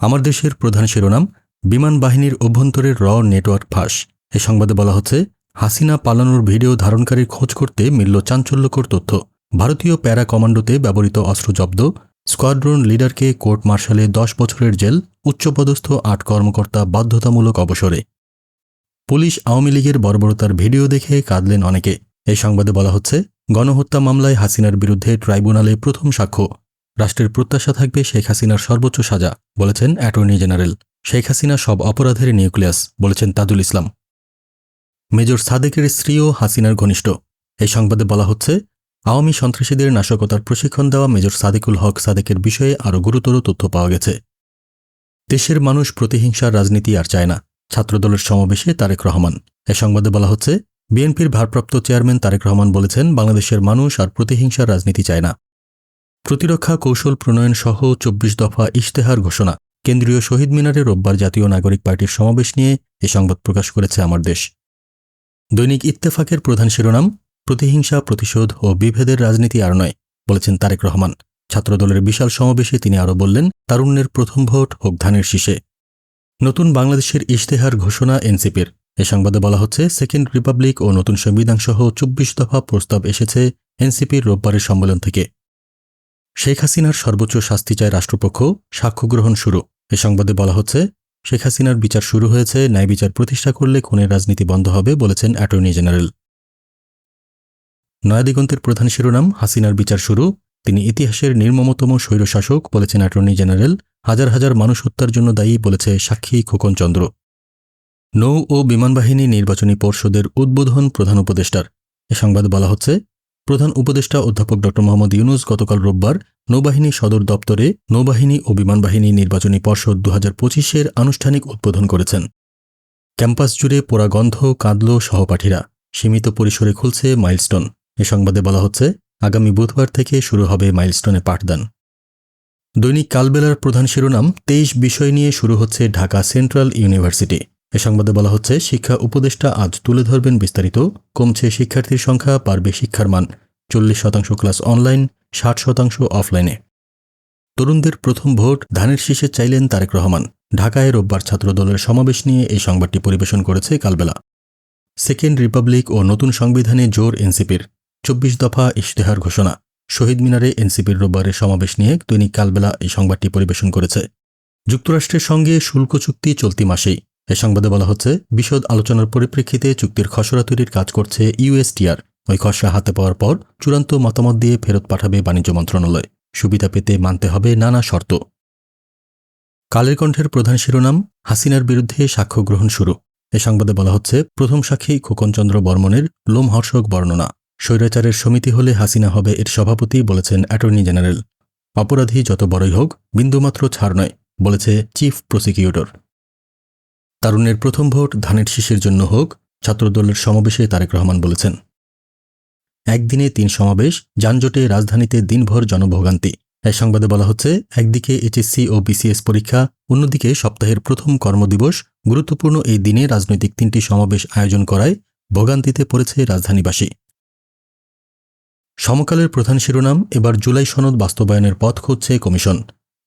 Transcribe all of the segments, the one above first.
আমার দেশের প্রধান শিরোনাম, বিমান বাহিনীর অভ্যন্তরের র নেটওয়ার্ক ফাঁস। এ সংবাদে বলা হচ্ছে, হাসিনা পালানোর ভিডিও ধারণকারীর খোঁজ করতে মিলল চাঞ্চল্যকর তথ্য। ভারতীয় প্যারা কমান্ডোতে ব্যবহৃত অস্ত্র জব্দ, স্কোয়াড্রন লিডারকে কোর্ট মার্শালে দশ বছরের জেল, উচ্চপদস্থ আট কর্মকর্তা বাধ্যতামূলক অবসরে। পুলিশ আওয়ামী লীগের বর্বরতার ভিডিও দেখে কাঁদলেন অনেকে। এই সংবাদে বলা হচ্ছে, গণহত্যা মামলায় হাসিনার বিরুদ্ধে ট্রাইব্যুনালে প্রথম সাক্ষ্য। রাষ্ট্রের প্রত্যাশা থাকবে শেখ হাসিনার সর্বোচ্চ সাজা, বলেছেন অ্যাটর্নি জেনারেল। শেখ হাসিনা সব অপরাধের নিউক্লিয়াস, বলেছেন তাজুল ইসলাম। মেজর সাদেকের স্ত্রীও হাসিনার ঘনিষ্ঠ। এই সংবাদে বলা হচ্ছে, আওয়ামী সন্ত্রাসীদের নাশকতার প্রশিক্ষণ দেওয়া মেজর সাদেকুল হক সাদেকের বিষয়ে আরও গুরুতর তথ্য পাওয়া গেছে। দেশের মানুষ প্রতিহিংসার রাজনীতি আর চায় না। ছাত্রদলের সমাবেশে তারেক রহমান। এ সংবাদে বলা হচ্ছে, বিএনপির ভারপ্রাপ্ত চেয়ারম্যান তারেক রহমান বলেছেন, বাংলাদেশের মানুষ আর প্রতিহিংসার রাজনীতি চায় না। প্রতিরক্ষা কৌশল প্রণয়ন সহ চব্বিশ দফা ইশতেহার ঘোষণা। কেন্দ্রীয় শহীদ মিনারে রোববার জাতীয় নাগরিক পার্টির সমাবেশ নিয়ে এ সংবাদ প্রকাশ করেছে আমার দেশ। দৈনিক ইত্তেফাকের প্রধান শিরোনাম, প্রতিহিংসা, প্রতিশোধ ও বিভেদের রাজনীতি আর নয়, বলেছেন তারেক রহমান। ছাত্রদলের বিশাল সমাবেশে তিনি আরও বললেন, তারুণ্যের প্রথম ভোট হোক ধানের শীষে। নতুন বাংলাদেশের ইশতেহার ঘোষণা এনসিপির। এ সংবাদে বলা হচ্ছে, সেকেন্ড রিপাবলিক ও নতুন সংবিধান সহ চব্বিশ দফা প্রস্তাব এসেছে এনসিপির রোববারের সম্মেলন থেকে। শেখ হাসিনার সর্বোচ্চ শাস্তি চায় রাষ্ট্রপক্ষ সাক্ষ্য গ্রহণ শুরু। এ সংবাদে বলা হচ্ছে, শেখ হাসিনার বিচার শুরু হয়েছে, ন্যায় বিচার প্রতিষ্ঠা করলে খুনের রাজনীতি বন্ধ হবে, বলেছেন অ্যাটর্নি জেনারেল। নয়াদিগন্তের প্রধান শিরোনাম, হাসিনার বিচার শুরু। তিনি ইতিহাসের নির্মমতম স্বৈরশাসক, বলেছেন অ্যাটর্নি জেনারেল। হাজার হাজার মানুষ হত্যার জন্য দায়ী, বলেছে সাক্ষী খোকন চন্দ্র। নৌ ও বিমানবাহিনী নির্বাচনী পর্ষদের উদ্বোধন প্রধান উপদেষ্টার। এ সংবাদ বলা হচ্ছে প্রধান উপদেষ্টা অধ্যাপক ড. মোহাম্মদ ইউনুস গতকাল রোববার নৌবাহিনী সদর দপ্তরে নৌবাহিনী ও বিমানবাহিনী নির্বাচনী পর্ষদ দু হাজার পঁচিশের আনুষ্ঠানিক উদ্বোধন করেছেন। ক্যাম্পাস জুড়ে পোড়া গন্ধ, কাঁদল, সহপাঠীরা সীমিত পরিসরে খুলছে মাইলস্টোন। এ সংবাদে বলা হচ্ছে, আগামী বুধবার থেকে শুরু হবে মাইলস্টোনে পাঠদান। দৈনিক কালবেলার প্রধান শিরোনাম, তেইশ বিষয় নিয়ে শুরু হচ্ছে ঢাকা সেন্ট্রাল ইউনিভার্সিটি। এ সংবাদে বলা হচ্ছে, শিক্ষা উপদেষ্টা আজ তুলে ধরবেন বিস্তারিত, কমছে শিক্ষার্থীর সংখ্যা পারবে শিক্ষার মান। চল্লিশ শতাংশ ক্লাস অনলাইন, ষাট শতাংশ অফলাইনে। তরুণদের প্রথম ভোট ধানের শীষে চাইলেন তারেক রহমান। ঢাকায় রোববার ছাত্রদলের সমাবেশ নিয়ে এই সংবাদটি পরিবেশন করেছে কালবেলা। সেকেন্ড রিপাবলিক ও নতুন সংবিধানে জোর এনসিপির। চব্বিশ দফা ইশতেহার ঘোষণা। শহীদ মিনারে এনসিপির রোববারের সমাবেশ নিয়ে দৈনিক কালবেলা এই সংবাদটি পরিবেশন করেছে। যুক্তরাষ্ট্রের সঙ্গে শুল্ক চুক্তি চলতি মাসেই। এ সংবাদে বলা হচ্ছে, বিশদ আলোচনার পরিপ্রেক্ষিতে চুক্তির খসড়া তৈরির কাজ করছে ইউএসটিআর ওই খসড়া হাতে পাওয়ার পর চূড়ান্ত মতামত দিয়ে ফেরত পাঠাবে বাণিজ্য মন্ত্রণালয়। সুবিধা পেতে মানতে হবে নানা শর্ত। কালের কণ্ঠের প্রধান শিরোনাম, হাসিনার বিরুদ্ধে সাক্ষ্য গ্রহণ শুরু। এ সংবাদে বলা হচ্ছে, প্রথম সাক্ষী খোকনচন্দ্র বর্মনের লোমহর্ষক বর্ণনা। স্বৈরাচারের সমিতি হলে হাসিনা হবে এর সভাপতি বলেছেন অ্যাটর্নি জেনারেল। অপরাধী যত বড়ই হোক, বিন্দুমাত্র ছাড় নয়, বলেছে চিফ প্রসিকিউটর। তারুণের প্রথম ভোট ধানের শীষের জন্য হোক, ছাত্রদলের সমাবেশে তারেক রহমান বলেছেন। একদিনে তিন সমাবেশ, যানজটে রাজধানীতে দিনভর জনভোগান্তি। এই সংবাদে বলা হচ্ছে, একদিকে এইচএসসি ও বিসিএস পরীক্ষা, অন্যদিকে সপ্তাহের প্রথম কর্মদিবস, গুরুত্বপূর্ণ এই দিনে রাজনৈতিক তিনটি সমাবেশ আয়োজন করায় ভোগান্তিতে পড়েছে রাজধানীবাসী। সমকালের প্রধান শিরোনাম, এবার জুলাই সনদ বাস্তবায়নের পথ খুঁজছে কমিশন।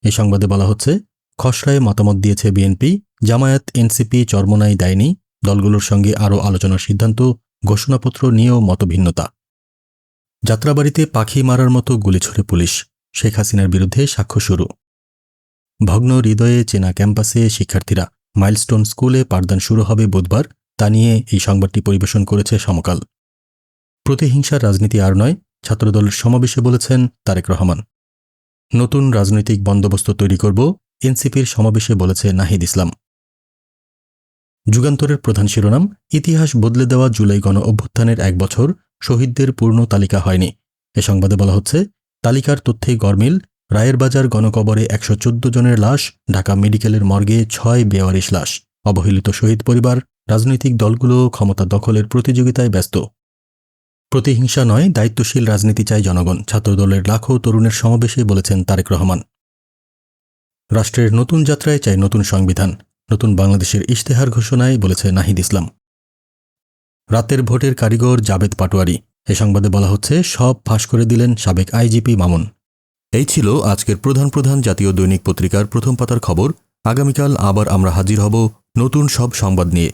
এ সংবাদে বলা হচ্ছে, খসড়ায় মতামত দিয়েছে বিএনপি, জামায়াত, এনসিপি চরমনাই দেয়নি, দলগুলোর সঙ্গে আরও আলোচনার সিদ্ধান্ত, ঘোষণাপত্র নিয়েও মতভিন্নতা। যাত্রাবাড়িতে পাখি মারার মতো গুলি ছড়ে পুলিশ, শেখ হাসিনার বিরুদ্ধে সাক্ষ্য শুরু। ভগ্ন হৃদয়ে চেনা ক্যাম্পাসে শিক্ষার্থীরা মাইলস্টোন স্কুলে পাঠদান শুরু হবে বুধবার, তা নিয়ে এই সংবাদটি পরিবেশন করেছে সমকাল। প্রতিহিংসার রাজনীতি আর নয় ছাত্রদলের সমাবেশে বলেছেন তারেক রহমান। নতুন রাজনৈতিক বন্দোবস্ত তৈরি করব, এনসিপির সমাবেশে বলেছে নাহিদ ইসলাম। যুগান্তরের প্রধান শিরোনাম, ইতিহাস বদলে দেওয়া জুলাই গণ অভ্যুত্থানের এক বছর শহীদদের পূর্ণ তালিকা হয়নি। এ সংবাদে বলা হচ্ছে, তালিকার তথ্যে গরমিল রায়ের বাজার গণকবরে একশো চোদ্দ জনের লাশ, ঢাকা মেডিকেলের মর্গে ছয় বেওয়ারিশ লাশ। অবহেলিত শহীদ পরিবার, রাজনৈতিক দলগুলো ক্ষমতা দখলের প্রতিযোগিতায় ব্যস্ত। প্রতিহিংসা নয়, দায়িত্বশীল রাজনীতি চাই জনগণ, ছাত্রদলের লাখো তরুণের সমাবেশে বলেছেন তারেক রহমান। রাষ্ট্রের নতুন যাত্রায় চাই নতুন সংবিধান, নতুন বাংলাদেশের ইশতেহার ঘোষণায় বলেছে নাহিদ ইসলাম। রাতের ভোটের কারিগর জাবেদ পাটোয়ারি। এ সংবাদে বলা হচ্ছে, সব ফাঁস করে দিলেন সাবেক আইজিপি মামুন। এই ছিল আজকের প্রধান প্রধান জাতীয় দৈনিক পত্রিকার প্রথম পাতার খবর। আগামীকাল আবার আমরা হাজির হব নতুন সব সংবাদ নিয়ে।